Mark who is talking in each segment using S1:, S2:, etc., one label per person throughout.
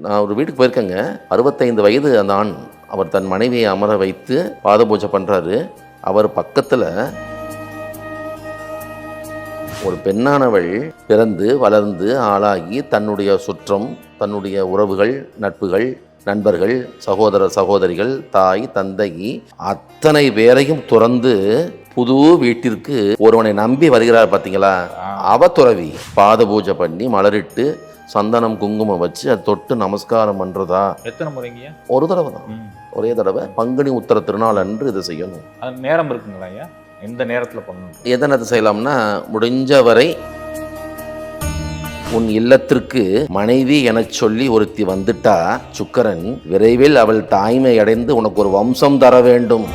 S1: நான் ஒரு வீட்டுக்கு போயிருக்கேங்க. அறுபத்தைந்து வயது அந்த ஆண். அவர் தன் மனைவியை அமர வைத்து பாத பூஜை பண்ணுறாரு அவர் பக்கத்தில் ஒரு பெண்ணானவள் பிறந்து வளர்ந்து ஆளாகி தன்னுடைய சுற்றம் தன்னுடைய உறவுகள் நட்புகள் நண்பர்கள் சகோதர சகோதரிகள் தாய் தந்தை அத்தனை பேரையும் துறந்து புது வீட்டிற்கு ஒருவனை நம்பி வருகிறார் பார்த்தீங்களா அவ துறவி. பாத பூஜை பண்ணி மலரிட்டு சந்தனம் குங்குமம் வச்சு அதை தொட்டு நமஸ்காரம் பண்ணுறதா
S2: எத்தனை முறைங்கய்யா
S1: ஒரு தடவை தான். ஒரே தடவை பங்குனி உத்தர திருநாள் அன்று இதை செய்யணும்.
S2: நேரம் இருக்குங்களா ஐயா? எந்த நேரத்தில் பண்ணணும்?
S1: எதனை அது செய்யலாம்னா முடிஞ்ச வரை உன் இல்லத்திற்கு மனைவி எனச் சொல்லி ஒருத்தி வந்துட்டா சுக்கரன் விரைவில் அவள் தாய்மை அடைந்து உனக்கு ஒரு வம்சம் தர வேண்டும்.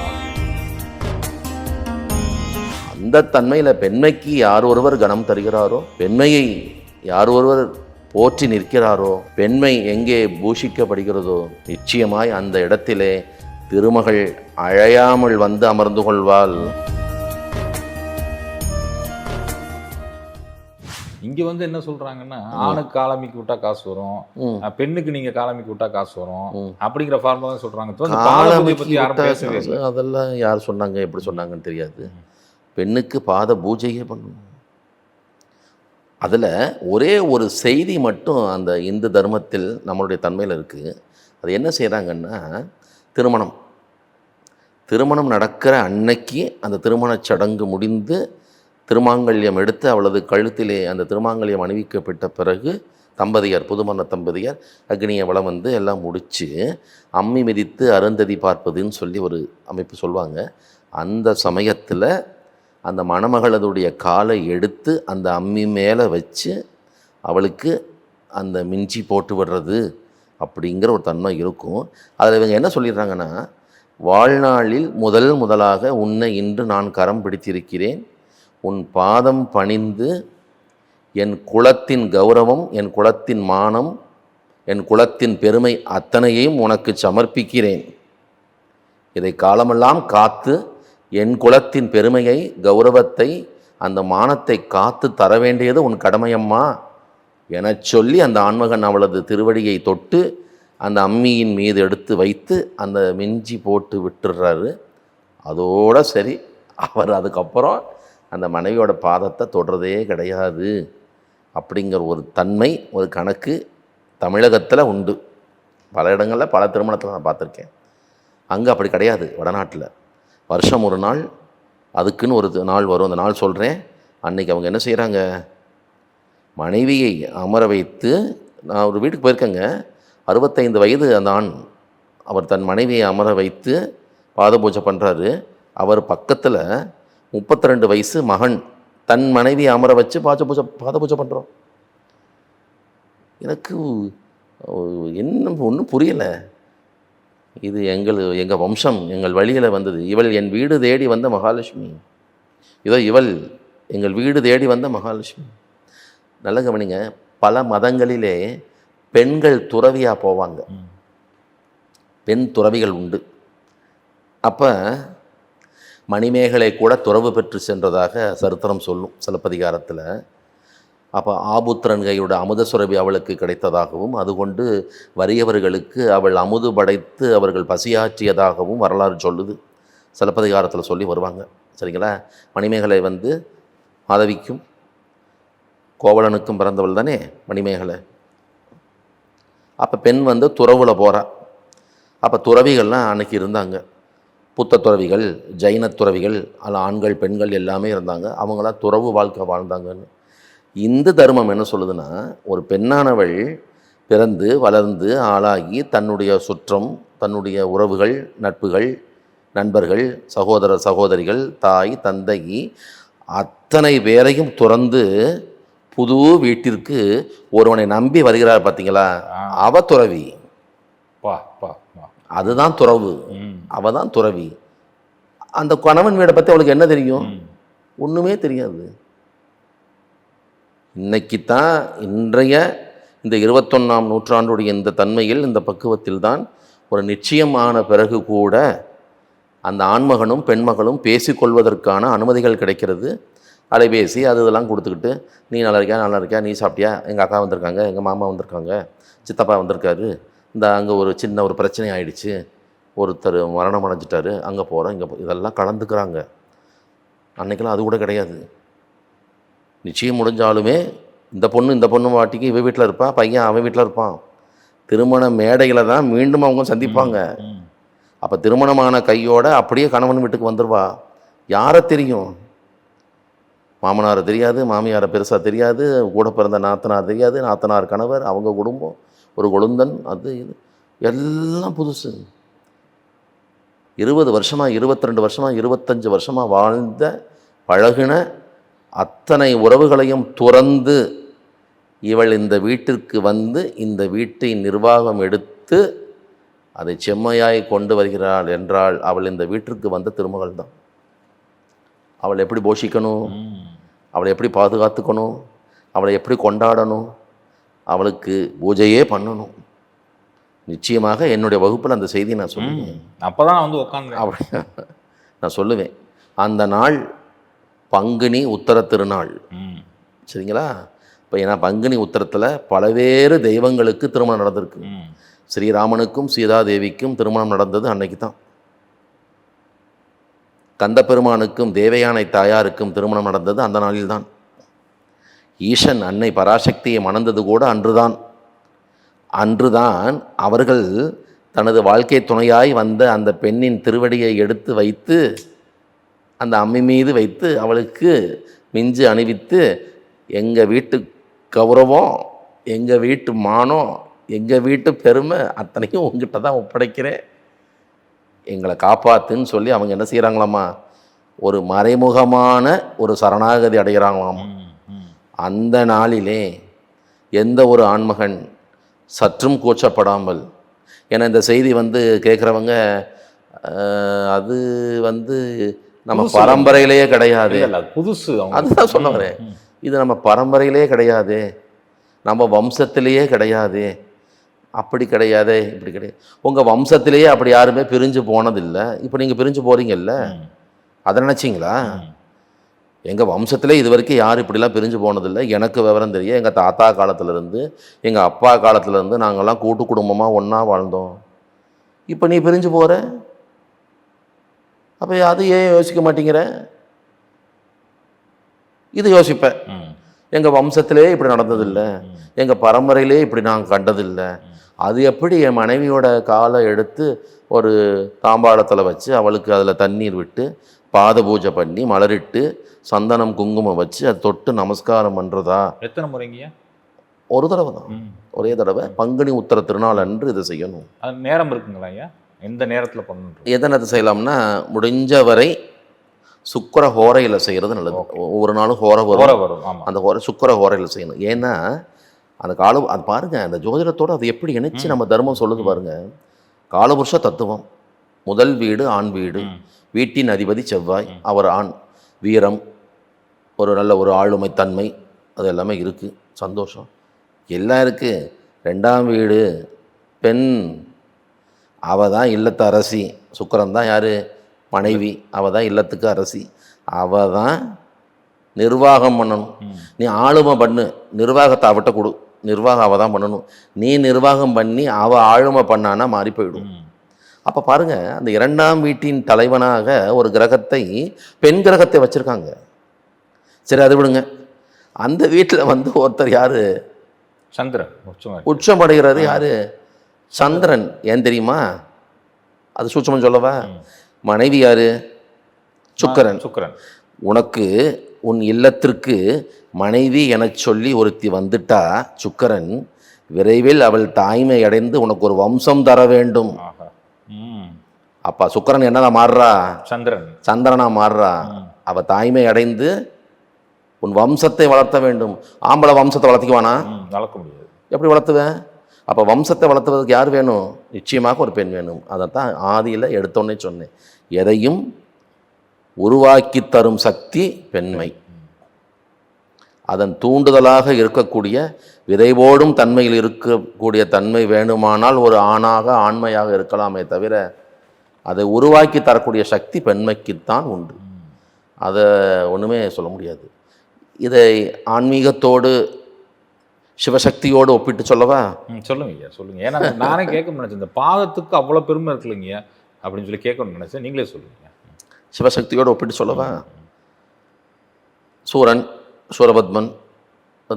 S1: அந்த தன்மையில பெண்மைக்கு யார் ஒருவர் கணம் தருகிறாரோ பெண்மையை யார் ஒருவர் போற்றி நிற்கிறாரோ? பெண்மை எங்கே பூஷிக்கப்படுகிறதோ? நிச்சயமாய் அந்த இடத்திலே திருமகள் அழையாமல் வந்து அமர்ந்து கொள்வாள்.
S2: இங்க வந்து என்ன சொல்றாங்கன்னா ஆணுக்கு காலமிக்கு விட்டா காசு வரும். பெண்ணுக்கு நீங்க காலமிக்கு விட்டா காசு வரும். அப்படிங்கிற ஃபார்முலா தான் சொல்றாங்க. பத்தி யாரும் பேசவே
S1: அதெல்லாம் யார் சொன்னாங்க? எப்படி சொன்னாங்கன்னு தெரியாது. பெண்ணுக்கு பாத பூஜையே பண்ணணும். அதில் ஒரே ஒரு செய்தி மட்டும் அந்த இந்து தர்மத்தில் நம்மளுடைய தன்மையில் இருக்குது அது என்ன செய்கிறாங்கன்னா திருமணம். திருமணம் நடக்கிற அன்னைக்கு அந்த திருமணச் சடங்கு முடிந்து திருமாங்கல்யம் எடுத்து அவளது கழுத்திலே அந்த திருமாங்கல்யம் அணிவிக்கப்பட்ட பிறகு தம்பதியார் புதுமண தம்பதியார் அக்னியை வளம் வந்து எல்லாம் முடித்து அம்மி மிதித்து அருந்ததி பார்ப்பதுன்னு சொல்லி ஒரு அமைப்பு சொல்லுவாங்க. அந்த சமயத்தில் அந்த மணமகளதுடைய காலை எடுத்து அந்த அம்மி மேலே வச்சு அவளுக்கு அந்த மிஞ்சி போட்டு விடுறது அப்படிங்கிற ஒரு தன்மை இருக்கும். அதில் இவங்க என்ன சொல்லிடுறாங்கன்னா வாழ்நாளில் முதல் முதலாக உன்னை இன்று நான் கரம் பிடித்திருக்கிறேன். உன் பாதம் பணிந்து என் குலத்தின் கௌரவம் என் குலத்தின் மானம் என் குலத்தின் பெருமை அத்தனையையும் உனக்கு சமர்ப்பிக்கிறேன். இதை காலமெல்லாம் காத்து என் குலத்தின் பெருமையை கௌரவத்தை அந்த மானத்தை காத்து தர வேண்டியது உன் கடமையம்மா எனச் சொல்லி அந்த ஆண்மகன் அவளது திருவடியை தொட்டு அந்த அம்மியின் மீது எடுத்து வைத்து அந்த மிஞ்சி போட்டு விட்டுடுறாரு அதோட சரி அவர் அதுக்கப்புறம் அந்த மனைவியோட பாதத்தை தொடுறதே கிடையாது. அப்படிங்கிற ஒரு தன்மை ஒரு கணக்கு தமிழகத்தில் உண்டு. பல இடங்களில் பல திருமணத்தில் நான் பார்த்துருக்கேன். அங்கே அப்படி கிடையாது வடநாட்டில். வருஷம் ஒரு நாள் அதுக்குன்னு ஒரு நாள் வரும். அந்த நாள் சொல்கிறேன் அன்னைக்கு அவங்க என்ன செய்கிறாங்க மனைவியை அமர வைத்து நான் ஒரு வீட்டுக்கு போயிருக்கேங்க. அறுபத்தைந்து வயது அந்த ஆண். அவர் தன் மனைவியை அமர வைத்து பாத பூஜை பண்ணுறாரு அவர் பக்கத்தில் முப்பத்தி ரெண்டு வயசு மகன் தன் மனைவியை அமர வச்சு பாத பூஜை பாத பூஜை பண்ணுறோம் எனக்கு என்ன ஒன்றும் புரியலை. இது எங்கள் எங்கள் வம்சம் எங்கள் வழியில் வந்தது. இவள் என் வீடு தேடி வந்த மகாலட்சுமி. இதோ இவள் எங்கள் வீடு தேடி வந்த மகாலட்சுமி. நல்ல கவனிங்க பல மதங்களிலே பெண்கள் துறவியாக போவாங்க. பெண் துறவிகள் உண்டு. அப்போ மணிமேகலை கூட துறவு பெற்று சென்றதாக சரித்திரம் சொல்லும் சிலப்பதிகாரத்தில். அப்போ ஆபுத்திரன்கையோட அமுத சுரபி அவளுக்கு கிடைத்ததாகவும் அதுகொண்டு வறியவர்களுக்கு அவள் அமுது படைத்து அவர்கள் பசியாற்றியதாகவும் வரலாறு சொல்லுது. சிலப்பதிகாரத்தில் சொல்லி வருவாங்க. சரிங்களா? மணிமேகலை வந்து மாதவிக்கும் கோவலனுக்கும் பிறந்தவள் தானே மணிமேகலை. அப்போ பெண் வந்து துறவில் போகிறா அப்போ துறவிகள்லாம் அன்னைக்கு இருந்தாங்க. புத்த துறவிகள் ஜைன துறவிகள் அதில் ஆண்கள் பெண்கள் எல்லாமே இருந்தாங்க. அவங்களாம் துறவு வாழ்க்கை வாழ்ந்தாங்கன்னு. இந்து தர்மம் என்ன சொல்லுதுன்னா ஒரு பெண்ணானவள் பிறந்து வளர்ந்து ஆளாகி தன்னுடைய சுற்றம் தன்னுடைய உறவுகள் நட்புகள் நண்பர்கள் சகோதர சகோதரிகள் தாய் தந்தை அத்தனை பேரையும் துறந்து புது வீட்டிற்கு ஒருவனை நம்பி வருகிறார் பார்த்தீங்களா அவ துறவி.
S2: பா பா பா.
S1: அதுதான் துறவு.
S2: ம்.
S1: அவ தான் துறவி. அந்த கணவன் வீடை பற்றி அவளுக்கு என்ன தெரியும். ஒன்றுமே தெரியாது. இன்னைக்கு தான் இன்றைய இந்த இருபத்தொன்னாம் நூற்றாண்டுடைய இந்த தன்மையில் இந்த பக்குவத்தில் தான் ஒரு நிச்சயமான பிறகு கூட அந்த ஆண்மகனும் பெண்மகளும் பேசிக்கொள்வதற்கான அனுமதிகள் கிடைக்கிறது. அலைபேசி அது இதெல்லாம் கொடுத்துக்கிட்டு நீ நல்லா இருக்கியா? நல்லா இருக்கியா? நீ சாப்பிட்டியா? எங்கள் அக்கா வந்திருக்காங்க? எங்கள் மாமா வந்திருக்காங்க? சித்தப்பா வந்திருக்காரு. இந்த அங்கே ஒரு சின்ன ஒரு பிரச்சனை ஆயிடுச்சு. ஒருத்தர் மரணம் அடைஞ்சிட்டாரு. அங்கே போகிறோம் இங்கே இதெல்லாம் கலந்துக்கிறாங்க. அன்னைக்கெல்லாம் அது கூட கிடையாது. நிச்சயம் முடிஞ்சாலுமே இந்த பொண்ணு இந்த பொண்ணு வாட்டிக்கு இவ வீட்டில் இருப்பா பையன் அவன் வீட்டில் இருப்பான். திருமண மேடையில் தான் மீண்டும் அவங்க சந்திப்பாங்க. அப்போ திருமணமான கையோட அப்படியே கணவன் வீட்டுக்கு வந்துடுவா யாரை தெரியும்? மாமனாரை தெரியாது மாமியாரை பெருசாக தெரியாது கூட பிறந்த நாத்தனார் தெரியாது நாத்தனார் கணவர் அவங்க குடும்பம் ஒரு கொழுந்தன் அது இது. எல்லாம் புதுசு. இருபது வருஷமாக இருபத்தி ரெண்டு வருஷமாக இருபத்தஞ்சு வருஷமாக வாழ்ந்த பழகின அத்தனை உறவுகளையும் துறந்து இவள் இந்த வீட்டிற்கு வந்து இந்த வீட்டை நிர்வாகம் எடுத்து அதை செம்மையாய் கொண்டு வருகிறாள் என்றால் அவள் இந்த வீட்டிற்கு வந்த திருமகள் தான் அவளை எப்படி போஷிக்கணும். அவளை எப்படி பாதுகாத்துக்கணும்? அவளை எப்படி கொண்டாடணும்? அவளுக்கு பூஜையே பண்ணணும். நிச்சயமாக என்னுடைய வகுப்பில் அந்த செய்தியை நான் சொல்லுவேன்.
S2: அப்பதான் நான் வந்து உட்காந்தேன்
S1: அப்படி நான் சொல்லுவேன். அந்த நாள் பங்குனி உத்தர திருநாள். சரிங்களா? இப்போ ஏன்னா பங்குனி உத்தரத்தில் பலவேறு தெய்வங்களுக்கு திருமணம் நடந்திருக்கு. ஸ்ரீராமனுக்கும் சீதாதேவிக்கும் திருமணம் நடந்தது அன்னைக்கு தான். கந்தப்பெருமானுக்கும் தேவயானை தாயாருக்கும் திருமணம் நடந்தது அந்த நாளில்தான் ஈசன் அன்னை பராசக்தியை மணந்தது கூட அன்றுதான். அன்றுதான் அவர்கள் தனது வாழ்க்கை துணையாய் வந்த அந்த பெண்ணின் திருவடியை எடுத்து வைத்து அந்த அம்மி மீது வைத்து அவளுக்கு மிஞ்சு அணிவித்து எங்கள் வீட்டு கௌரவம் எங்கள் வீட்டு மானம் எங்கள் வீட்டு பெருமை அத்தனையும் உங்ககிட்ட தான் ஒப்படைக்கிறேன். எங்களை காப்பாத்துன்னு சொல்லி அவங்க என்ன செய்கிறாங்களாமா ஒரு மறைமுகமான ஒரு சரணாகதி அடைகிறாங்களாமா. அந்த நாளிலே எந்த ஒரு ஆண்மகன் சற்றும் கூச்சப்படாமல் ஏன்னா இந்த செய்தி வந்து கேட்குறவங்க அது வந்து நம்ம. பரம்பரையிலேயே கிடையாது.
S2: புதுசு.
S1: அதுதான் சொல்ல வரேன். இது நம்ம பரம்பரையிலே கிடையாது. நம்ம வம்சத்திலேயே கிடையாது. அப்படி கிடையாதே இப்படி கிடையாது. உங்கள் வம்சத்திலேயே அப்படி யாருமே பிரிஞ்சு போனதில்லை. இப்போ நீங்கள் பிரிஞ்சு போகிறீங்கல்ல. அதை நினச்சிங்களா. எங்கள் வம்சத்திலே இது வரைக்கும் யாரும் இப்படிலாம் பிரிஞ்சு போனதில்லை. எனக்கு விவரம் தெரியும். எங்கள் தாத்தா காலத்துலேருந்து எங்கள் அப்பா காலத்துலேருந்து நாங்கள்லாம் கூட்டு குடும்பமாக ஒன்றா வாழ்ந்தோம். இப்போ நீ பிரிஞ்சு போகிற அப்போ அது ஏன் யோசிக்க மாட்டேங்கிற? இது யோசிப்பேன். எங்கள் வம்சத்திலே இப்படி நடந்ததில்லை. எங்கள் பரம்பரையிலே இப்படி நான் கண்டதில்லை. அது எப்படி என் மனைவியோட காலை எடுத்து ஒரு தாம்பாளத்தில் வச்சு அவளுக்கு அதில் தண்ணீர் விட்டு பாத பூஜை பண்ணி மலரிட்டு சந்தனம் குங்குமம் வச்சு அதை தொட்டு நமஸ்காரம் பண்ணுறதா
S2: எத்தனை முறைங்கய்யா?
S1: ஒரு தடவை தான். ஒரே தடவை. பங்குனி உத்தர திருநாள் அன்று இதை செய்யணும்.
S2: நேரம் இருக்குங்களா ஐயா? எந்த நேரத்துல பண்ணணும்
S1: எதனை செய்யலாம்னா முடிஞ்ச வரை சுக்கர ஹோரையில் செய்கிறது நல்லது. ஒவ்வொரு நாளும் ஹோரை வரும்.
S2: வரும்
S1: அந்த ஹோரை சுக்கர ஹோரையில் செய்யணும். ஏன்னா அந்த கால அது பாருங்க அந்த ஜோதிடத்தோட அது எப்படி இணைச்சு நம்ம தர்மம் சொல்லுது பாருங்க. காலபுருஷ தத்துவம். முதல் வீடு ஆண் வீடு. வீட்டின் அதிபதி செவ்வாய் அவர் ஆண். வீரம் ஒரு நல்ல ஒரு ஆளுமை தன்மை அது எல்லாமே இருக்குது சந்தோஷம். எல்லாம் இருக்குது ரெண்டாம் வீடு பெண் அவ தான் இல்லத்து அரசி. சுக்கிரன் தான் யார்? மனைவி. அவ தான் இல்லத்துக்கு அரசி. அவ தான் நிர்வாகம் பண்ணணும். நீ ஆளுமை பண்ணு. நிர்வாகத்தை அவட்ட கொடு. நிர்வாகம் அவள் தான் பண்ணணும். நீ நிர்வாகம் பண்ணி அவள் ஆளுமை பண்ணானா மாறி போயிடும். அப்போ பாருங்க அந்த இரண்டாம் வீட்டின் தலைவனாக ஒரு கிரகத்தை பெண் கிரகத்தை வச்சுருக்காங்க. சரி அது விடுங்க. அந்த வீட்டில் வந்து ஒருத்தர் யார்?
S2: சந்திரன். உச்சமா
S1: உச்சம் அடைகிறது யார்? சந்திரன் ஏன் தெரியுமா? அது சூட்சமம் சொல்லவா? மனைவி யார்? சுக்கரன்.
S2: சுக்கரன்.
S1: உனக்கு உன் இல்லத்திற்கு மனைவி எனச் சொல்லி ஒருத்தி வந்துட்டா சுக்கரன் விரைவில் அவள் தாய்மை அடைந்து உனக்கு ஒரு வம்சம் தர வேண்டும். அப்பா சுக்கரன் என்னதா மாறுறா?
S2: சந்திரன்.
S1: சந்திரனா மாறுறா? அவ தாய்மை அடைந்து உன் வம்சத்தை வளர்த்த வேண்டும். ஆம்பளை வம்சத்தை வளர்த்திக்குவானா?
S2: வளர்க்க முடியாது.
S1: எப்படி வளர்த்துவேன் அப்போ வம்சத்தை வளர்த்துவதற்கு யார் வேணும்? நிச்சயமாக ஒரு பெண் வேணும். அதைத்தான் ஆதியில் எடுத்தோன்னே சொன்னேன். எதையும் உருவாக்கி தரும் சக்தி பெண்மை. அதன் தூண்டுதலாக இருக்கக்கூடிய விதைவோடும் தன்மையில் இருக்கக்கூடிய தன்மை வேணுமானால் ஒரு ஆணாக ஆண்மையாக இருக்கலாமே தவிர அதை உருவாக்கி தரக்கூடிய சக்தி பெண்மைக்குத்தான் உண்டு. அதை ஒன்றுமே சொல்ல முடியாது. இதை ஆன்மீகத்தோடு சிவசக்தியோடு ஒப்பிட்டு சொல்லவா?
S2: சொல்லுங்க ஐயா சொல்லுங்க. ஏன்னா நானே கேட்க நினைச்சேன். இந்த பாதத்துக்கு அவ்வளோ பெருமை இருக்குல்லைங்க அப்படின்னு சொல்லி கேட்கணும்னு நினைச்சேன். நீங்களே சொல்லுங்க
S1: சிவசக்தியோடு ஒப்பிட்டு சொல்லவா? சூரன் சூரபத்மன்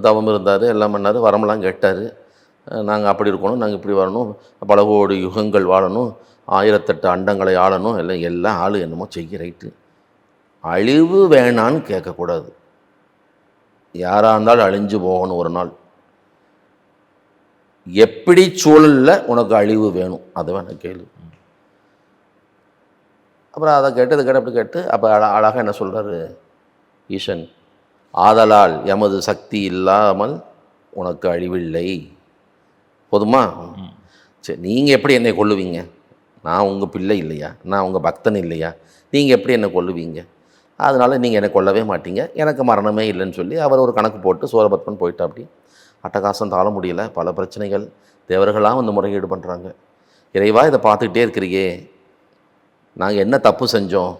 S1: தவம் இருந்தார் எல்லாம் பண்ணார் வரமெல்லாம் கேட்டார். நாங்கள் அப்படி இருக்கணும் நாங்கள் இப்படி வரணும் பல கோடி யுகங்கள் வாழணும் ஆயிரத்தெட்டு அண்டங்களை ஆளணும் எல்லாம் எல்லாம் ஆளு என்னமோ செய்ய ரைட்டு. அழிவு வேணான்னு கேட்கக்கூடாது. யாராக இருந்தாலும் அழிஞ்சு போகணும் ஒரு நாள். எப்படி சூழலில் உனக்கு அழிவு வேணும்? அதை வேணா கேளு. அப்புறம் அதை கேட்டு இதை கேட்டு அப்படி கேட்டு அப்போ அழ அழகாக என்ன சொல்கிறாரு ஈசன் ஆதலால் எமது சக்தி இல்லாமல் உனக்கு அழிவில்லை. போதுமா? சரி நீங்கள் எப்படி என்னை கொல்லுவீங்க? நான் உங்கள் பிள்ளை இல்லையா? நான் உங்கள் பக்தன் இல்லையா? நீங்கள் எப்படி என்னை கொல்லுவீங்க? அதனால் நீங்கள் என்னை கொல்லவே மாட்டீங்க. எனக்கு மரணமே இல்லைன்னு சொல்லி அவர் ஒரு கணக்கு போட்டு சூரபத்மன் போயிட்டா அப்படி அட்டகாசம் தாழ முடியல. பல பிரச்சனைகள். தேவர்களாக வந்து முறையீடு பண்ணுறாங்க இறைவா இதை பார்த்துக்கிட்டே இருக்கிறியே. நாங்கள் என்ன தப்பு செஞ்சோம்?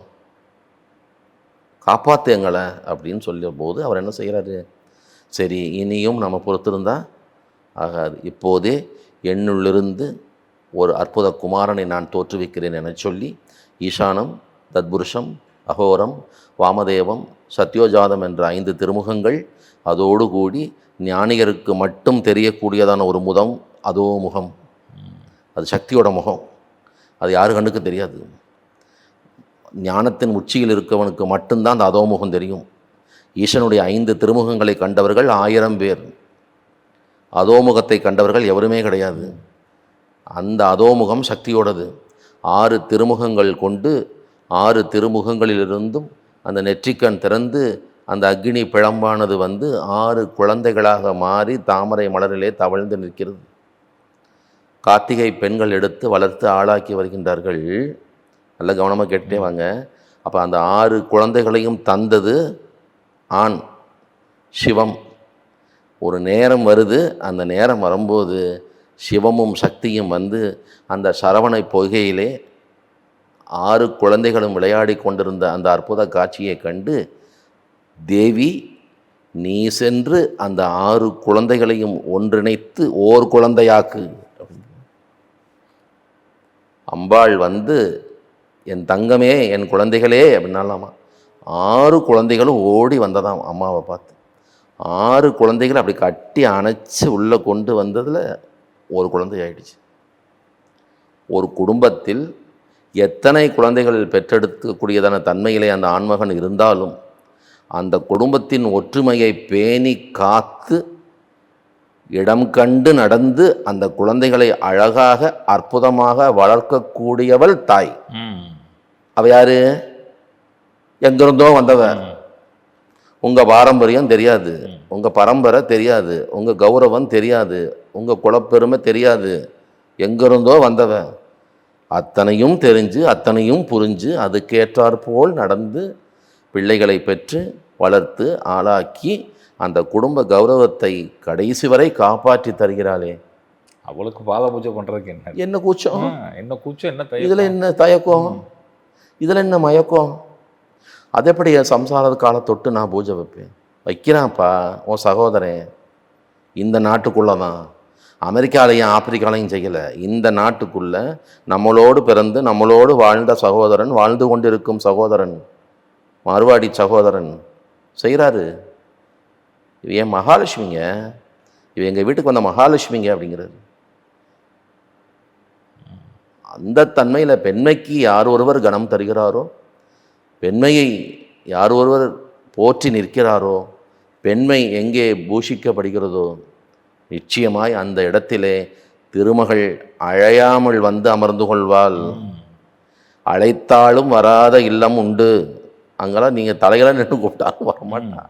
S1: காப்பாற்று எங்களை அப்படின்னு சொல்லிய போது அவர் என்ன செய்கிறாரு சரி இனியும் நம்ம பொறுத்திருந்தா ஆகாது. இப்போதே என்னுள்ளிருந்து ஒரு அற்புத குமாரனை நான் தோற்றுவிக்கிறேன் என சொல்லி ஈசானம் தத்புருஷம் அகோரம் வாமதேவம் சத்யோஜாதம் என்ற ஐந்து திருமுகங்கள் அதோடு கூடி ஞானிகருக்கு மட்டும் தெரியக்கூடியதான ஒரு முகம் அதோ முகம். அது சக்தியோட முகம். அது யாரு கண்ணுக்கு தெரியாது. ஞானத்தின் உச்சியில் இருக்கவனுக்கு மட்டும்தான் அந்த அதோமுகம் தெரியும். ஈசனுடைய ஐந்து திருமுகங்களை கண்டவர்கள் ஆயிரம் பேர். அதோமுகத்தை கண்டவர்கள் எவருமே கிடையாது. அந்த அதோமுகம் சக்தியோடது. ஆறு திருமுகங்கள் கொண்டு ஆறு திருமுகங்களிலிருந்தும் அந்த நெற்றிக்கண் திறந்து அந்த அக்னி பிழம்பானது வந்து ஆறு குழந்தைகளாக மாறி தாமரை மலரிலே தவழ்ந்து நிற்கிறது. கார்த்திகை பெண்கள் எடுத்து வளர்த்து ஆளாக்கி வருகின்றார்கள். நல்ல கவனமாக கேட்டே வாங்க. அப்போ அந்த ஆறு குழந்தைகளையும் தந்தது ஆண் சிவம். ஒரு நேரம் வருது. அந்த நேரம் வரும்போது சிவமும் சக்தியும் வந்து அந்த சரவணை பொய்கையிலே ஆறு குழந்தைகளும் விளையாடி கொண்டிருந்த அந்த அற்புத காட்சியை கண்டு தேவி நீ சென்று அந்த ஆறு குழந்தைகளையும் ஒன்றிணைத்து ஓர் குழந்தையாக்கு. அம்பாள் வந்து என் தங்கமே என் குழந்தைகளே அப்படின்னாலாமா? ஆறு குழந்தைகளும் ஓடி வந்ததாம் அம்மாவை பார்த்து. ஆறு குழந்தைகளை அப்படி கட்டி அணைச்சி உள்ளே கொண்டு வந்ததில் ஒரு குழந்தை ஆயிடுச்சு. ஒரு குடும்பத்தில் எத்தனை குழந்தைகள் பெற்றெடுக்கக்கூடியதான தன்மையிலே அந்த ஆண்மகன் இருந்தாலும் அந்த குடும்பத்தின் ஒற்றுமையை பேணி காத்து இடம் கண்டு நடந்து அந்த குழந்தைகளை அழகாக அற்புதமாக வளர்க்கக்கூடியவள் தாய். அவ யாரு? எங்கிருந்தோ வந்தவ. உங்க பாரம்பரியம் தெரியாது. உங்க பரம்பரை தெரியாது. உங்க கௌரவம் தெரியாது. உங்க குலப்பெருமை தெரியாது. எங்கிருந்தோ வந்தவ. அத்தனையும் தெரிஞ்சு அத்தனையும் புரிஞ்சு அதுக்கேற்றாற்போல் நடந்து பிள்ளைகளை பெற்று வளர்த்து ஆளாக்கி அந்த குடும்ப கௌரவத்தை கடைசி வரை காப்பாற்றி தருகிறாளே.
S2: அவளுக்கு பாத பூஜை பண்றதுக்கு என்ன?
S1: என்ன கூச்சம்?
S2: என்ன கூச்சம் என்ன?
S1: இதில் என்ன தயக்கம்? இதில் என்ன மயக்கம்? அது எப்படி என் சம்சார காலை தொட்டு நான் பூஜை வைப்பேன்? வைக்கிறான்ப்பா உன் சகோதரன். இந்த நாட்டுக்குள்ளே தான் அமெரிக்காலையும் ஆப்பிரிக்காலையும் செய்யலை. இந்த நாட்டுக்குள்ளே நம்மளோடு பிறந்து நம்மளோடு வாழ்ந்த சகோதரன் வாழ்ந்து கொண்டிருக்கும் சகோதரன் மார்வாடி சகோதரன் செய்கிறாரு இவ ஏன் மகாலட்சுமிங்க? இவ எங்கள் வீட்டுக்கு வந்த மகாலட்சுமிங்க அப்படிங்கிறது அந்த தன்மையில் பெண்மைக்கு யார் ஒருவர் கனம் தருகிறாரோ பெண்மையை யார் ஒருவர் போற்றி நிற்கிறாரோ பெண்மை எங்கே பூஷிக்கப்படுகிறதோ நிச்சயமாய் அந்த இடத்திலே திருமகள் அழையாமல் வந்து அமர்ந்து கொள்வாள். அழைத்தாலும் வராத இல்லம் உண்டு. அங்கெல்லாம் நீங்கள் தலையெல்லாம் நின்று கூப்பிட்டாலும் வரமாட்டா.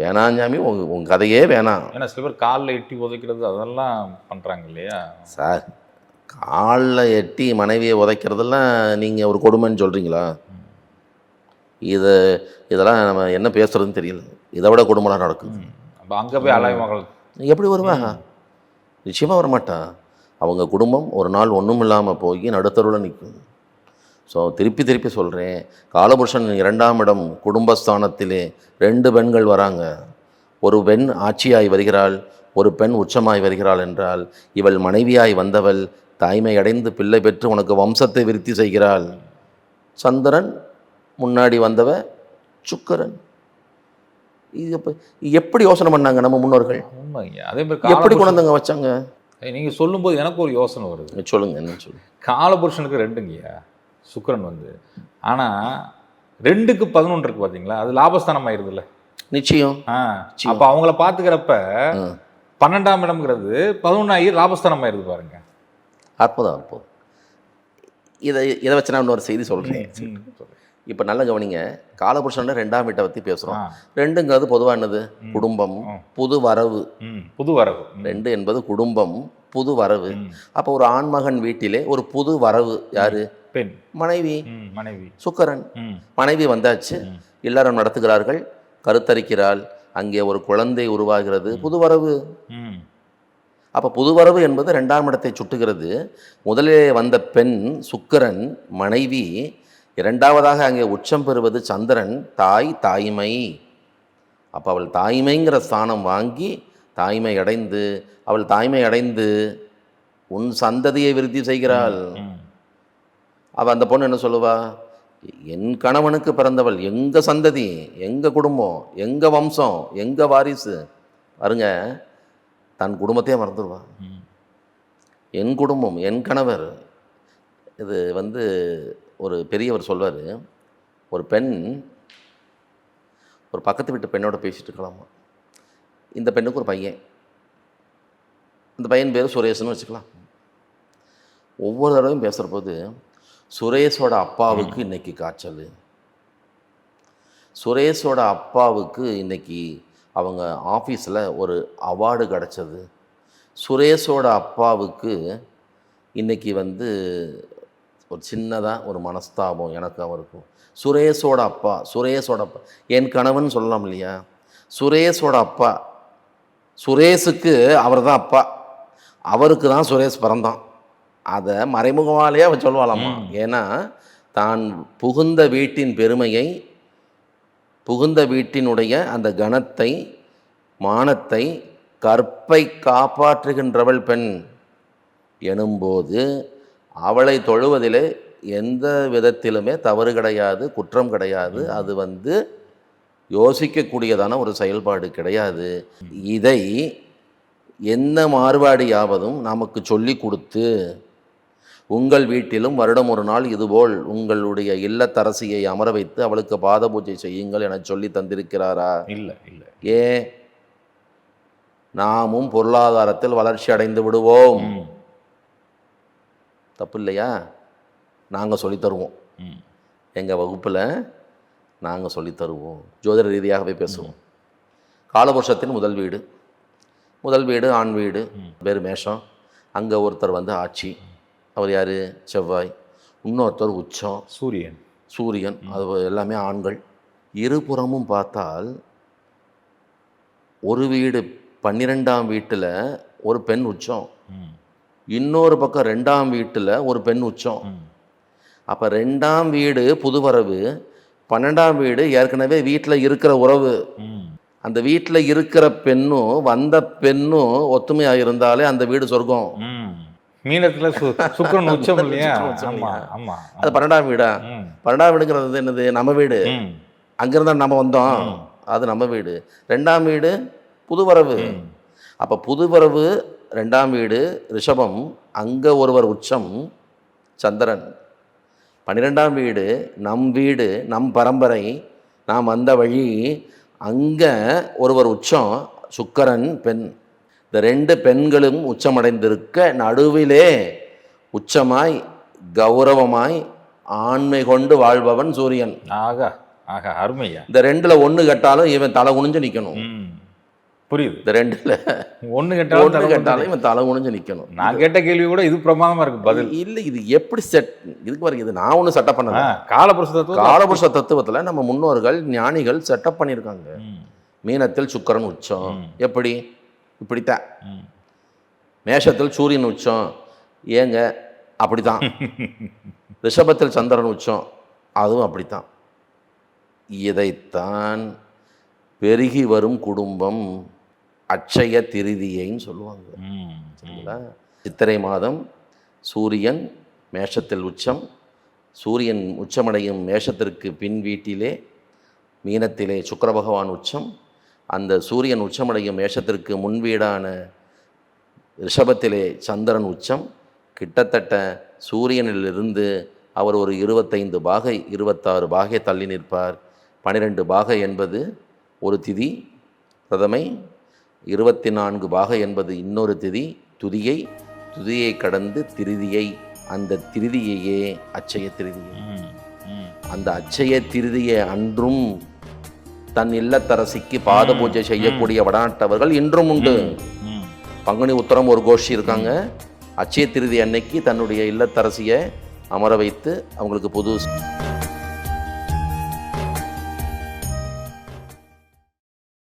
S1: வேணாம் சாமி உங்க உங்கள் கதையே வேணாம்
S2: ஏன்னா சில பேர் காலில் எட்டி உதைக்கிறது அதெல்லாம் பண்றாங்க இல்லையா?
S1: சார் காலில் எட்டி மனைவியை உதைக்கிறதெல்லாம் நீங்கள் ஒரு கொடுமைன்னு சொல்கிறீங்களா இது இதெல்லாம் நம்ம என்ன பேசுறதுன்னு தெரியல. இதை விட கொடுமைலாம் நடக்குது.
S2: ம். அப்ப அங்க போய் அலை மகள்
S1: எப்படி வருவாங்க? நிச்சயமாக வரமாட்டா. அவங்க குடும்பம் ஒரு நாள் ஒன்றும் இல்லாமல் போய் நடுத்தருவில் நிற்கும் ஸோ திருப்பி திருப்பி சொல்கிறேன் காலபுருஷன் இரண்டாம் இடம் குடும்பஸ்தானத்திலே ரெண்டு பெண்கள் வராங்க. ஒரு பெண் ஆட்சியாய் வருகிறாள் ஒரு பெண் உச்சமாய் வருகிறாள் என்றால் இவள் மனைவியாய் வந்தவள் தாய்மை அடைந்து பிள்ளை பெற்று உனக்கு வம்சத்தை விருத்தி செய்கிறாள். சந்திரன் முன்னாடி வந்தவ சுக்கரன். இது எப்ப எப்படி யோசனை பண்ணாங்க நம்ம முன்னோர்கள்?
S2: அதே மாதிரி
S1: எப்படி வந்தாங்க வச்சாங்க?
S2: நீங்க சொல்லும்போது எனக்கு ஒரு யோசனை வருது.
S1: சொல்லுங்க என்ன சொல்லுங்க.
S2: காலபுருஷனுக்கு ரெண்டுங்கய்யா. சுக்கிரன் வந்து. ஆனா ரெண்டுக்கு பதினொன்று இருக்கு பாத்தீங்களா? அது லாபஸ்தானம் ஆயிருதுல்ல.
S1: நிச்சயம்.
S2: ஆ அப்ப அவங்கள பாத்துக்கிறப்ப. பன்னெண்டாம் இடம்ங்கிறது பதினொன்னாகி லாபஸ்தானம் ஆயிருது பாருங்க.
S1: அற்புதம் அற்புதம். இதை இதை வச்சு நான் இன்னொரு செய்தி சொல்கிறேன்
S2: சொல்லுங்க.
S1: இப்போ நல்ல கவனிங்க. காலபுருஷன் ரெண்டாம் வீட்டை பற்றி பேசுகிறோம் ரெண்டுங்கிறது பொதுவாக என்னது? குடும்பம். புது வரவு.
S2: புது வரவு.
S1: ரெண்டு என்பது குடும்பம் புது வரவு. அப்போ ஒரு ஆண்மகன் வீட்டிலே ஒரு புது வரவு யாரு?
S2: பெண்.
S1: மனைவி.
S2: மனைவி.
S1: சுக்கரன். மனைவி வந்தாச்சு.
S2: ம்.
S1: இல்லறம் நடத்துகிறார்கள். கருத்தரிக்கிறாள். அங்கே ஒரு குழந்தை உருவாகிறது. புது வரவு. அப்போ புதுவரவு என்பது ரெண்டாம் இடத்தை சுட்டுகிறது. முதலிலே வந்த பெண் சுக்கிரன் மனைவி இரண்டாவதாக அங்கே உச்சம் பெறுவது சந்திரன் தாய் தாய்மை. அப்போ அவள் தாய்மைங்கிற ஸ்தானம் வாங்கி தாய்மை அடைந்து அவள் தாய்மை அடைந்து உன் சந்ததியை விருத்தி செய்கிறாள். அவள் அந்த பொண்ணு என்ன சொல்லுவா? என் கணவனுக்கு பிறந்தவள் எங்க சந்ததி எங்க குடும்பம் எங்க வம்சம் எங்க வாரிசு? பாருங்க தன் குடும்பத்தையே மறந்துடுவா. என் குடும்பம் என் கணவர் இது வந்து ஒரு பெரியவர் சொல்வார் ஒரு பெண் ஒரு பக்கத்து வீட்டு பெண்ணோட பேசிட்டு இருக்கலாமா? இந்த பெண்ணுக்கு ஒரு பையன். இந்த பையன் பேர் சுரேஷ்னு வச்சுக்கலாம். ஒவ்வொரு தடவையும் பேசுகிற போது சுரேஷோட அப்பாவுக்கு இன்னைக்கு காய்ச்சல். சுரேஷோட அப்பாவுக்கு இன்னைக்கு அவங்க ஆஃபீஸில் ஒரு அவார்டு கிடச்சது. சுரேஷோட அப்பாவுக்கு இன்னைக்கு வந்து ஒரு சின்னதாக ஒரு மனஸ்தாபம் எனக்கு அவருக்கும் சுரேஷோட அப்பா சுரேஷோட அப்பா. என் கணவன் சொல்லலாம் இல்லையா? சுரேஷோட அப்பா. சுரேஷுக்கு அவர் தான் அப்பா. அவருக்கு தான் சுரேஷ் பிறந்தான். அதை மறைமுகமாலேயே அவன் சொல்லுவாளாமா? ஏன்னா தான் புகுந்த வீட்டின் பெருமையை புகுந்த வீட்டினுடைய அந்த கணத்தை மானத்தை கற்பை காப்பாற்றுகின்றவள் பெண் எனும்போது அவளை தொழுவதிலே எந்த விதத்திலுமே தவறு கிடையாது குற்றம் கிடையாது. அது வந்து யோசிக்கக்கூடியதான ஒரு செயல்பாடு கிடையாது. இதை என்ன மாறுபாடியாவதும் நமக்கு சொல்லி கொடுத்து உங்கள் வீட்டிலும் வருடம் ஒரு நாள் இதுபோல் உங்களுடைய இல்லத்தரசியை அமர வைத்து அவளுக்கு பாத பூஜை செய்யுங்கள் என சொல்லி தந்திருக்கிறாரா?
S2: இல்ல இல்ல
S1: ஏன்? நாமும் பொருளாதாரத்தில் வளர்ச்சி அடைந்து விடுவோம். தப்பு இல்லையா நாங்கள் சொல்லித் தருவோம்.
S2: ம்.
S1: எங்கள் வகுப்பில் நாங்கள் சொல்லித் தருவோம். ஜோதிட ரீதியாகவே பேசுவோம். காலபுருஷத்தின் முதல் வீடு. முதல் வீடு ஆண் வீடு. பேர் மேஷம். அங்கே ஒருத்தர் வந்து ஆட்சி. அவர் யார்? செவ்வாய். இன்னொருத்தர் உச்சம்.
S2: சூரியன்.
S1: சூரியன். அது எல்லாமே ஆண்கள். இருபுறமும் பார்த்தால் ஒரு வீடு பன்னிரெண்டாம் வீட்டில் ஒரு பெண் உச்சம். இன்னொரு பக்கம் ரெண்டாம் வீட்டில் ஒரு பெண் உச்சம். அப்போ ரெண்டாம் வீடு புதுவரவு பன்னெண்டாம் வீடு ஏற்கனவே வீட்டில் இருக்கிற உறவு. அந்த வீட்டில் இருக்கிற பெண்ணும் வந்த பெண்ணும் ஒத்துமையாக இருந்தாலே அந்த வீடு சொர்க்கம்.
S2: மீனத்துல சுக்கிரன் உச்சம் இல்லையா?
S1: அது பன்னெண்டாம் வீடா? பன்னெண்டாம் வீடுங்கிறது என்னது? நம்ம வீடு. அங்கிருந்தா நம்ம வந்தோம். அது நம்ம வீடு. ரெண்டாம் வீடு புதுவரவு. அப்போ புதுவரவு ரெண்டாம் வீடு ரிஷபம் அங்கே ஒருவர் உச்சம் சந்திரன். பன்னிரெண்டாம் வீடு நம் வீடு நம் பரம்பரை நாம் வந்த வழி அங்கே ஒருவர் உச்சம் சுக்கரன் பெண். இந்த ரெண்டு பெண்களும் உச்சமடைந்திருக்க நடுவிலே உச்சமாய் கௌரவமாய் ஆண்மை கொண்டு வாழ்பவன் சூரியன்.
S2: ஆகா ஆகா அருமையா.
S1: இந்த ரெண்டுல ஒன்று கட்டாலும் இவன் தலை குனிஞ்சு நிற்கணும்.
S2: புரியுது.
S1: இந்த ரெண்டுல
S2: ஒண்ணு கேட்டாலும்
S1: ஒன்று கட்டாலும். இவன் தலை குனிஞ்சு நிற்கணும்
S2: நான் கேட்ட கேள்வி கூட இது பிரமாதமா இருக்கு பதில்.
S1: இல்லை இது எப்படி செட் இதுக்கு பாருங்க இது நான் ஒன்றும் செட்டப் பண்ணல.
S2: காலபுருஷத்துவம்
S1: காலபுருஷ தத்துவத்துல நம்ம முன்னோர்கள் ஞானிகள் செட்டப் பண்ணியிருக்காங்க. மீனத்தில் சுக்கரன் உச்சம். எப்படி? இப்படித்தான். மேஷத்தில் சூரியன் உச்சம். ஏங்க? அப்படிதான் ரிஷபத்தில் சந்திரன் உச்சம். அதுவும் அப்படித்தான். இதைத்தான் பெருகி வரும் குடும்பம். அட்சய திருதியைன்னு சொல்லுவாங்க. சரிங்களா? சித்திரை மாதம் சூரியன் மேஷத்தில் உச்சம். சூரியன் உச்சமடையும் மேஷத்திற்கு பின் வீட்டிலே மீனத்திலே சுக்கிர பகவான் உச்சம். அந்த சூரியன் உச்சமடையும் மேஷத்திற்கு முன் வீடான ரிஷபத்திலே சந்திரன் உச்சம். கிட்டத்தட்ட சூரியனிலிருந்து அவர் ஒரு இருபத்தைந்து பாகை இருபத்தாறு பாகை தள்ளி நிற்பார். பன்னிரெண்டு பாகை என்பது ஒரு திதி பிரதமை இருபத்தி நான்கு பாகை என்பது இன்னொரு திதி துதியை துதியை கடந்து திருதியை அந்த திருதியையே அச்சய திருதியை. அந்த அச்சய திருதியை அன்றும் தன் இல்லத்தரசிக்கு பாத பூஜை செய்யக்கூடிய வடநாட்டவர்கள் இன்றும் உண்டு. பங்குனி உத்தரம் ஒரு கோஷ்டி இருக்காங்க அச்சய திருதி அன்னைக்கு தன்னுடைய இல்லத்தரசியை அமர வைத்து அவங்களுக்கு புது